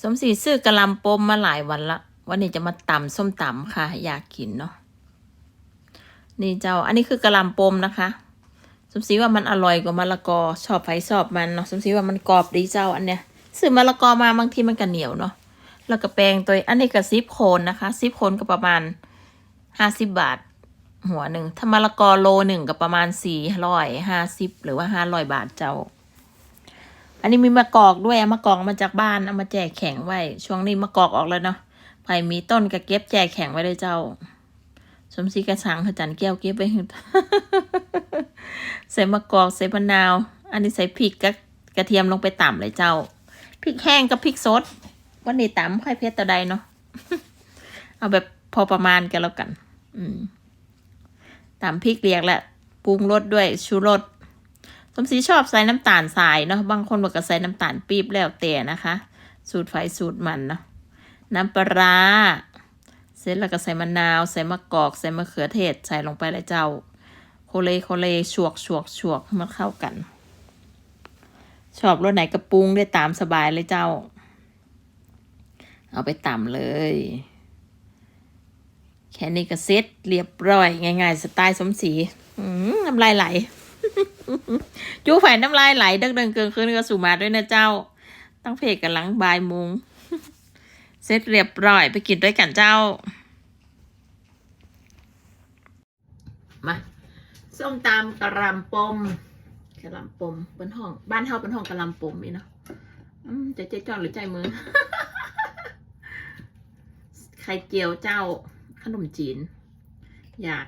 สมศรีซื้อกะลำปมมาหลายวันละวันนี้จะมาตำส้มตำค่ะ อยากกินเนาะนี่เจ้า อันนี้คือกะลำปมนะคะ สมศรีว่ามันอร่อยกว่ามะละกอชอบไฟชอบมันเนาะสมศรีว่ามันกรอบดีเจ้าอันเนี้ยซื้อมะละกอมาบางทีมันก็เหนียวเนาะแล้วก็แปลงตัวอันนี้ก็ซิปโคนนะคะซิปโคนก็ประมาณห้าสิบบาท หัวหนึ่งถ้ามะละกอโลหนึ่งก็ประมาณสี่ร้อยห้าสิบหรือว่าห้าร้อยบาทเจ้า อันนี้มีมะกอกด้วยมะกอกมาจากบ้านเอามาแจกแข็งไว้ช่วงนี้มะกอกออกแล้วเนาะไผ่มีต้นก็เก็บแจกแข็งไว้เลยเจ้า สมศรีกระชังขจันแก้วเก็บไว้ใส่มะกอกใส่มะนาว อันนี้ใส่พริกกับกระเทียมลงไปต่ำเลยเจ้าพริกแห้งกับพริกสดวันนี้ต่ำค่อยเพชรตัวใดเนาะเอาแบบพอประมาณกันแล้วกัน อืมต่ำพริกเรียกแหละปรุงรสด้วยชูรส สมศรีชอบใส่น้ำตาลทรายเนาะบางคนบอกก็ใส่น้ำตาลปี๊บแล้วแต่นะคะ สูตรไฟสูตรมันเนาะน้ำปลาเสร็จแล้วก็ใส่มะนาว ใส่มะกอก ใส่มะเขือเทศ ใส่ลงไปเลยเจ้า โคเลโคเลชวกชวกชวกให้มันเข้ากัน ชอบรสไหนก็ปรุงได้ตามสบายเลยเจ้า เอาไปตำเลย แค่นี้ก็เซ็ตเรียบร้อย ง่ายๆ สไตล์สมศรีน้ำลายไหล จูไฝ่น้ำลายไหลดังเดิงเกินคืนก็สู่มาด้วยนะเจ้า ตั้งเพจกันหลังบ่ายโมงเสร็จเรียบร้อยไปกินด้วยกันเจ้า มาส้มตำกระลำปมกระลำปมบนห้อง บ้านเฮาเป็นห้องกระลำปมนี่เนาะอืมจะใจจอนหรือใจมือไข่เจียวเจ้าขนมจีน อยาก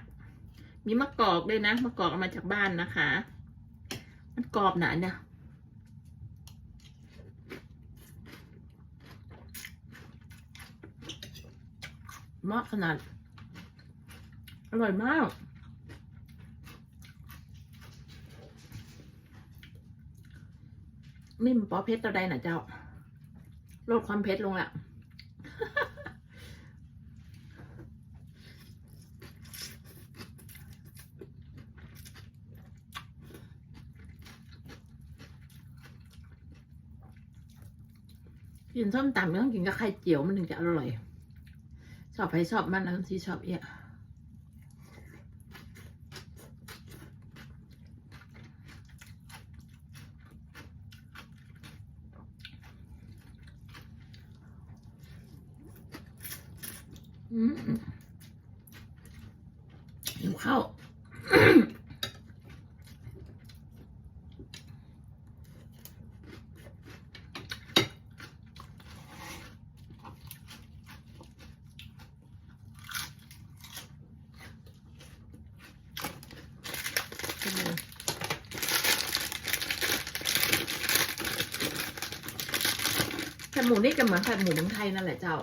มีมะกอกด้วยนะมะกอกเอามาจากบ้านนะคะ มันกรอบหนาเนี่ยมากขนาด อร่อยมาก ไม่มีปอเพชรตัวใดนะเจ้า ลดความเผ็ดลงละ กินส้มตำไม่ต้องกินกับไข่เจียวมันถึงจะอร่อย ชอบใครชอบมันนะที่ชอบเอะอืมหิวข้าว ไข่ หมูนี่ก็เหมือนไข่หมูเมืองไทยนั่นแหละเจ้า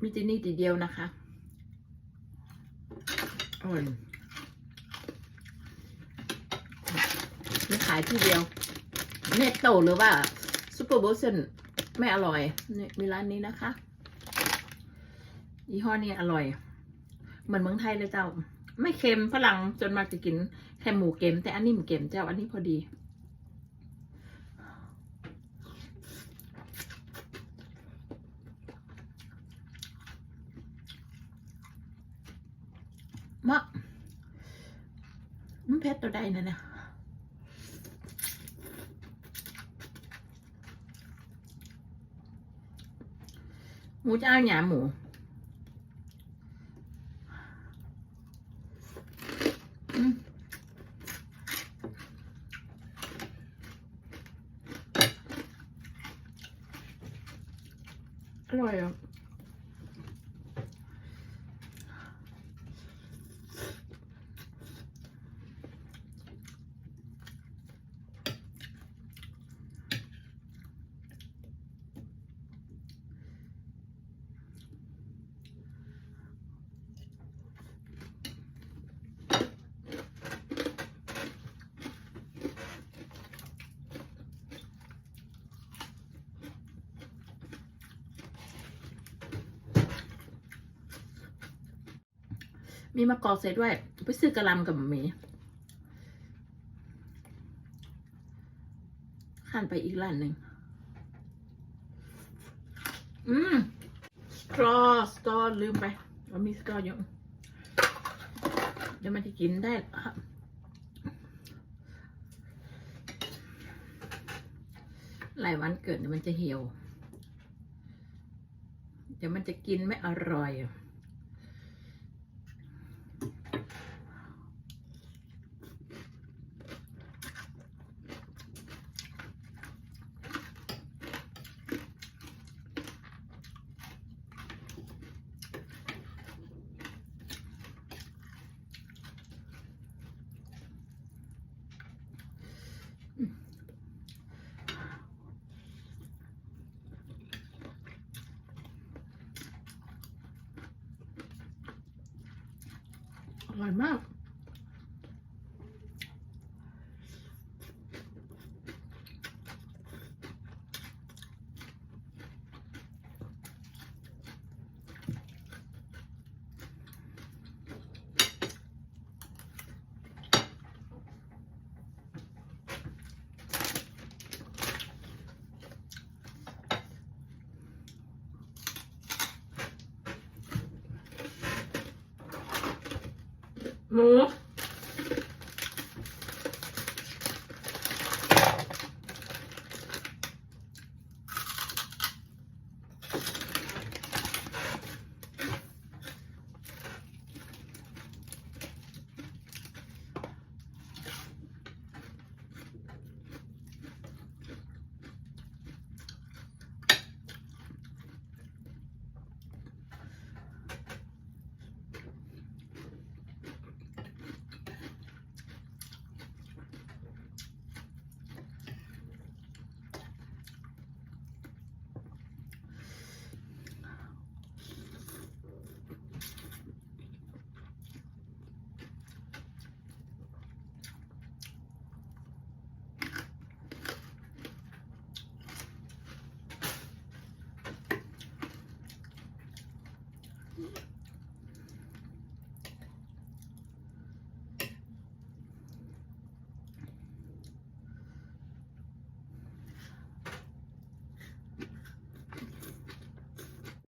มีที่นี่ทีเดียวนะคะอร่อยมีขายที่เดียว เนตโตหรือว่าซูเปอร์โบสเซนไม่อร่อยนี่มีร้านนี้นะคะ ยี่ห้อนี้อร่อย เหมือนเมืองไทยเลยเจ้า ไม่เค็มฝรั่งจนมากจะกินแค่หมูเค็มแต่อันนี้มันเค็มเจ้า อันนี้พอดี มะ มันเผ็ดตัวใดนะเนี่ยหมูจะเอาหยาหมูอืมอร่อยอะ มีมะกอกใส่ด้วย ไปซื้อกระลำกับหมีขันไปอีกร้านหนึ่ง อืมสตรอสตรอลืมไปว่ามีสตรออยู่เดี๋ยวมันจะกินได้หลายวันเกิดเดี๋ยวมันจะเหี่ยว เดี๋ยวมันจะกินไม่อร่อย อ മൂസ് Yeah.